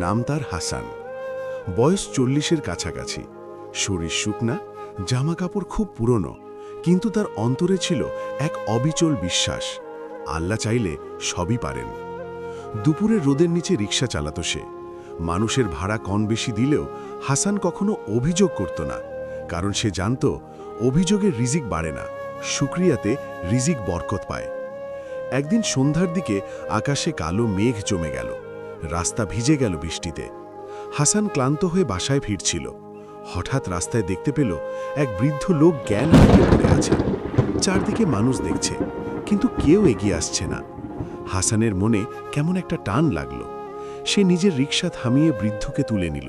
নাম তার হাসান। বয়স চল্লিশের কাছাকাছি। শরীর শুকনা, জামা কাপড় খুব পুরনো, কিন্তু তার অন্তরে ছিল এক অবিচল বিশ্বাস। আল্লাহ চাইলে সবই পারেন। দুপুরে রোদের নিচে রিক্সা চালাত সে। মানুষের ভাড়া কম বেশি দিলেও হাসান কখনো অভিযোগ করত না, কারণ সে জানত অভিযোগের রিজিক বাড়ে না শুক্রিয়াতে রিজিক বরকত পায়। একদিন সন্ধ্যার দিকে আকাশে কালো মেঘ জমে গেল। রাস্তা ভিজে গেল বৃষ্টিতে। হাসান ক্লান্ত হয়ে বাসায় ফিরছিল। হঠাৎ রাস্তায় দেখতে পেল এক বৃদ্ধ লোক জ্ঞান হারিয়ে পড়ে আছে। চারদিকে মানুষ দেখছে, কিন্তু কেউ এগিয়ে আসছে না। হাসানের মনে কেমন একটা টান লাগল। সে নিজের রিক্সা থামিয়ে বৃদ্ধকে তুলে নিল।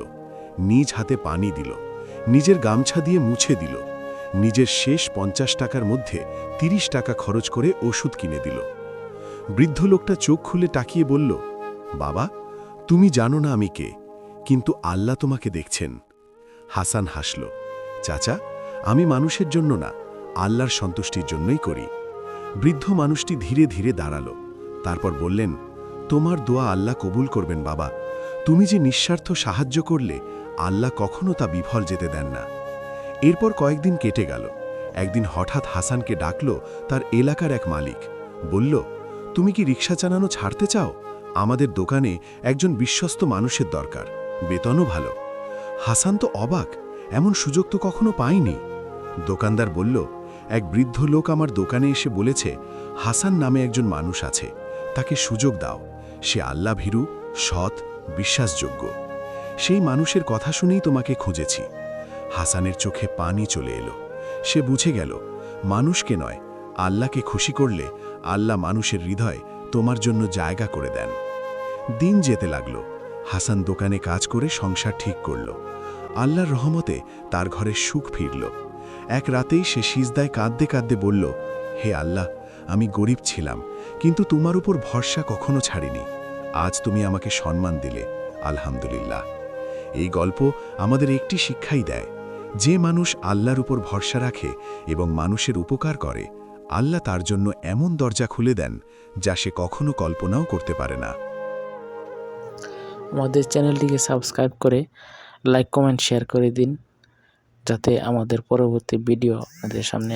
নিজ হাতে পানি দিল। নিজের গামছা দিয়ে মুছে দিল। নিজের শেষ পঞ্চাশ টাকার মধ্যে তিরিশ টাকা খরচ করে ওষুধ কিনে দিল। বৃদ্ধ লোকটা চোখ খুলে তাকিয়ে বলল, বাবা তুমি জানো না আমি কে, কিন্তু আল্লাহ তোমাকে দেখছেন। হাসান হাসল, চাচা, আমি মানুষের জন্য না, আল্লাহর সন্তুষ্টির জন্যই করি। বৃদ্ধ মানুষটি ধীরে ধীরে দাঁড়াল, তারপর বললেন, তোমার দোয়া আল্লাহ কবুল করবেন বাবা। তুমি যে নিঃস্বার্থ সাহায্য করলে, আল্লাহ কখনো তা বিফল যেতে দেন না। এরপর কয়েকদিন কেটে গেল। একদিন হঠাৎ হাসানকে ডাকল তার এলাকার এক মালিক, বলল, তুমি কি রিক্সা চালানো ছাড়তে চাও? আমাদের দোকানে একজন বিশ্বস্ত মানুষের দরকার। বেতনও ভালো। হাসান তো অবাক, এমন সুযোগ তো কখনো পাইনি। দোকানদার বলল, এক বৃদ্ধ লোক আমার দোকানে এসে বলেছে, হাসান নামে একজন মানুষ আছে, তাকে সুযোগ দাও। সে আল্লাহ ভীরু, সৎ, বিশ্বাসযোগ্য। সেই মানুষের কথা শুনেই তোমাকে খুঁজেছি। হাসানের চোখে পানি চলে এলো। সে বুঝে গেল, মানুষকে নয়, আল্লাহকে খুশি করলে আল্লাহ মানুষের হৃদয় তোমার জন্য জায়গা করে দেন। দিন যেতে লাগল। হাসান দোকানে কাজ করে সংসার ঠিক করল। আল্লাহর রহমতে তার ঘরে সুখ ফিরল। এক রাতেই সে সিজদায় কাঁদতে কাঁদতে বলল, হে আল্লাহ, আমি গরিব ছিলাম, কিন্তু তোমার উপর ভরসা কখনো ছাড়িনি। আজ তুমি আমাকে সম্মান দিলে, আলহামদুলিল্লাহ। এই গল্প আমাদের একটি শিক্ষাই দেয়। যে মানুষ আল্লাহর উপর ভরসা রাখে এবং মানুষের উপকার করে, আল্লাহ তার জন্য এমন দরজা খুলে দেন যা সে কখনো কল্পনাও করতে পারে না। আমাদের চ্যানেলটিকে সাবস্ক্রাইব করে লাইক, কমেন্ট শেয়ার করে দিন, যাতে আমাদের পরবর্তী ভিডিও আমাদের সামনে